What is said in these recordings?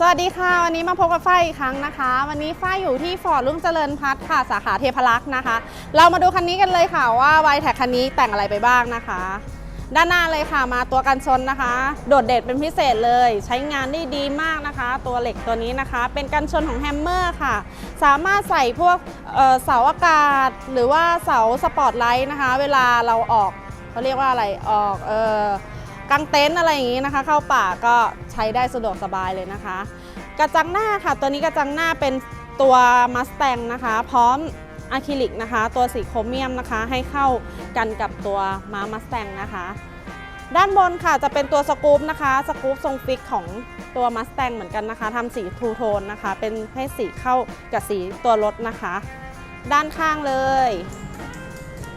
สวัสดีค่ะ วันนี้มาพบกับฝ้ายอีกครั้งนะคะ วันนี้ฝ้ายอยู่ที่ฟอร์ดรุ่งเจริญพัฒน์ค่ะ สาขาเทพรักษ์นะคะ เรามาดูคันนี้กันเลยค่ะว่าไวแท็กคันนี้แต่งอะไรไปบ้างนะคะ ด้านหน้าเลยค่ะมาตัวกันชนนะคะ โดดเด่นเป็นพิเศษเลย ใช้งานได้ดีมากนะคะ ตัวเหล็กตัวนี้นะคะ เป็นกันชนของแฮมเมอร์ค่ะ สามารถใส่พวกเเสาอากาศ หรือว่าเสาสปอตไลท์นะคะ เวลาเราออกเขาเรียกว่าอะไรออกเออ กางเต็นท์อะไรอย่างนี้นะคะ เข้าป่าก็ใช้ได้สะดวกสบายเลยนะคะ กระจังหน้าค่ะ ตัวนี้กระจังหน้าเป็นตัวมัสแตงนะคะ พร้อมอะคริลิกนะคะ ตัวสีโครเมียมนะคะ ให้เข้ากันกับตัวม้ามัสแตงนะคะ ด้านบนค่ะจะเป็นตัวสกู๊ปนะคะสกู๊ปทรงฟิกของตัวมัสแตงเหมือนกันนะคะทำสีทูโทนนะคะ เป็นให้สีเข้ากับสีตัวรถนะคะ ด้านข้างเลย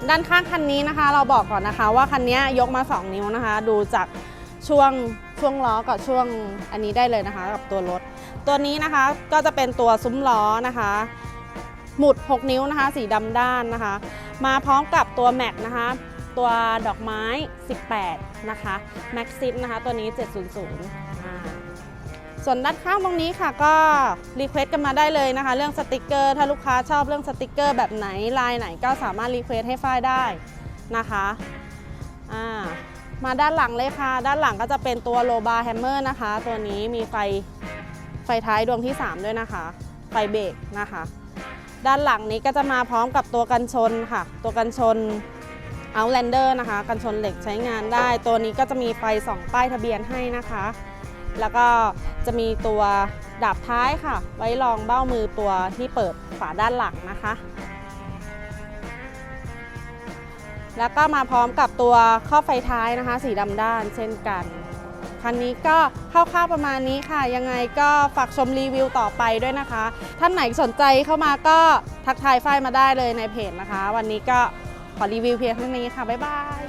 ด้านข้างคันนี้นะคะ เราบอกก่อนนะคะ ว่าคันนี้ยกมา 2 นิ้วนะคะ ดูจากช่วงช่วงล้อกับช่วงอันนี้ได้เลยนะคะ กับตัวรถ ตัวนี้นะคะก็จะเป็นตัวซุ้มล้อนะคะ หมุด 6 นิ้วนะคะ สีดำด้านนะคะ มาพร้อมกับตัวแม็กนะคะตัวดอกไม้ 18 นะคะแม็กซิปนะคะ ตัวนี้ 700 ส่วนด้านข้างตรงนี้ค่ะก็รีเควสต์กันมาได้เลยนะคะ เรื่องสติกเกอร์ ถ้าลูกค้าชอบเรื่องสติกเกอร์แบบไหนลายไหนก็สามารถรีเควสต์ให้ฝ้ายได้นะคะอ่ามาด้านหลังเลยค่ะ ด้านหลังก็จะเป็นตัวโลบาร์แฮมเมอร์นะคะ ตัวนี้มีไฟไฟท้ายดวงที่ 3 ด้วยนะคะ ไฟเบรกนะคะ ด้านหลังนี้ก็จะมาพร้อมกับตัวกันชนค่ะ ตัวกันชน Outlander นะคะ กันชนเหล็กใช้งานได้ ตัวนี้ก็จะมีไฟสองป้ายทะเบียนให้นะคะ แล้วก็จะมีตัวดาบท้ายค่ะ ไว้รองเบ้ามือตัวที่เปิดฝาด้านหลังนะคะ แล้วก็มาพร้อมกับตัวข้อไฟท้ายนะคะ สีดำด้านเช่นกัน คันนี้ก็คร่าวๆประมาณนี้ค่ะ ยังไงก็ฝากชมรีวิวต่อไปด้วยนะคะ ท่านไหนสนใจเข้ามาก็ทักทายฝ้ายมาได้เลยในเพจนะคะ วันนี้ก็ขอรีวิวเพียงเท่านี้ค่ะ บ๊ายบาย